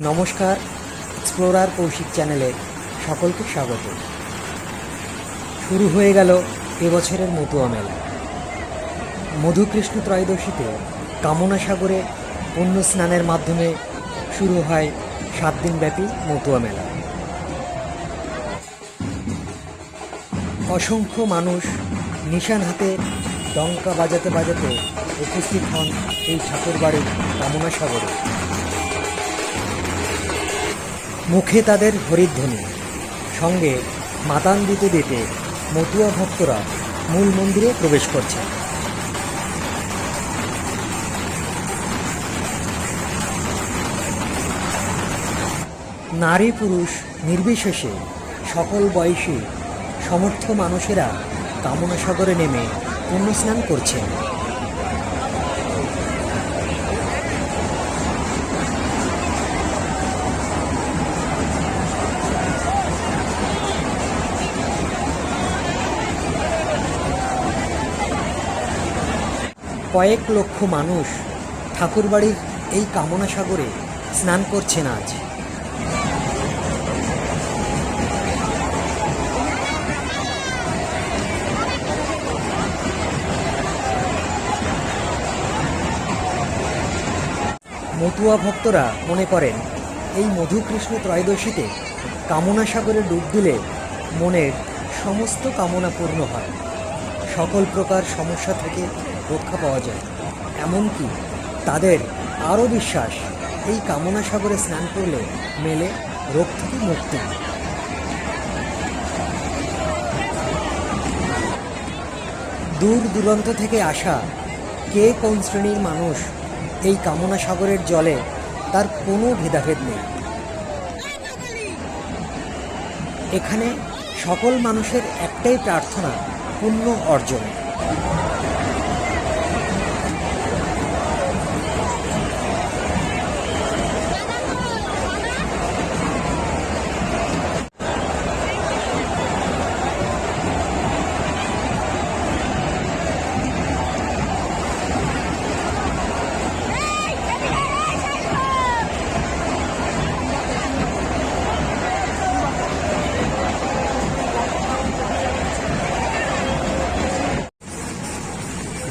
নমস্কার এক্সপ্লোরার কৌশিক চ্যানেলে সকলকে স্বাগত। শুরু হয়ে গেল এবছরের মতুয়া মেলা। মধুকৃষ্ণ ত্রয়োদশীতে কামনা সাগরে পুণ্য স্নানের মাধ্যমে শুরু হয় সাত দিনব্যাপী মতুয়া মেলা। অসংখ্য মানুষ নিশান হাতে ডঙ্কা বাজাতে বাজাতে উপস্থিত হন এই ঠাকুরবাড়ির কামনা সাগরে। মুখে তাদের হরিধ্বনি। সঙ্গে মাতান দিতে দিতে মতুয়া ভক্তরা মূল মন্দিরে প্রবেশ করছে। নারী পুরুষ নির্বিশেষে, সকল বয়সী, সমর্থ মানুষেরা কামনা সাগরে নেমে পুণ্যস্নান করছেন। কয়েক লক্ষ মানুষ ঠাকুরবাড়ির এই কামনা সাগরে স্নান করছেন আজ। মতুয়া ভক্তরা মনে করেন, এই মধুকৃষ্ণ ত্রয়োদশীতে কামনা সাগরে ডুব দিলে মনের সমস্ত কামনা পূর্ণ হয়। সকল প্রকার সমস্যা থেকে রক্ষা পাওয়া যায়। এমনকি তাদের আরও বিশ্বাস, এই কামনা সাগরে স্নান করলে মেলে রোগ থেকে মুক্তি। দূর দূরান্ত থেকে আসা কে কোন শ্রেণির মানুষ এই কামনা সাগরের জলে তার কোনো ভেদাভেদ নেই। এখানে সকল মানুষের একটাই প্রার্থনা, পুণ্য অর্জন।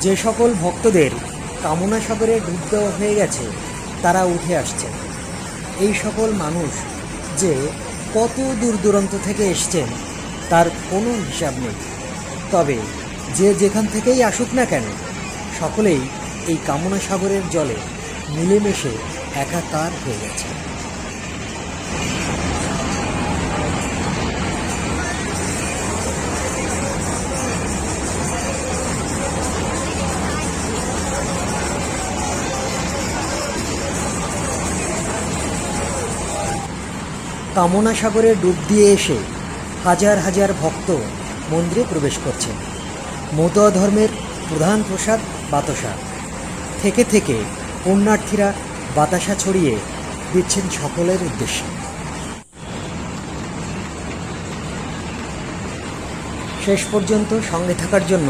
যে সকল ভক্তদের কামনা সাগরে ডুব দেওয়া হয়ে গেছে, তারা উঠে আসছেন। এই সকল মানুষ যে কত দূর দূরান্ত থেকে এসছেন, তার কোনো হিসাব নেই। তবে যে যেখান থেকেই আসুক না কেন, সকলেই এই কামনা সাগরের জলে মিলেমিশে একাকার হয়ে গেছে কামনা সাগরে ডুব দিয়ে এসে হাজার হাজার ভক্ত মন্দিরে প্রবেশ করছেন। মতুয়া ধর্মের প্রধান প্রসাদ বাতাসা। থেকে থেকে পুণ্যার্থীরা বাতাসা ছড়িয়ে দিচ্ছেন সকলের উদ্দেশ্যে। শেষ পর্যন্ত সঙ্গে থাকার জন্য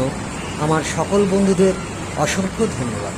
আমার সকল বন্ধুদের অসংখ্য ধন্যবাদ।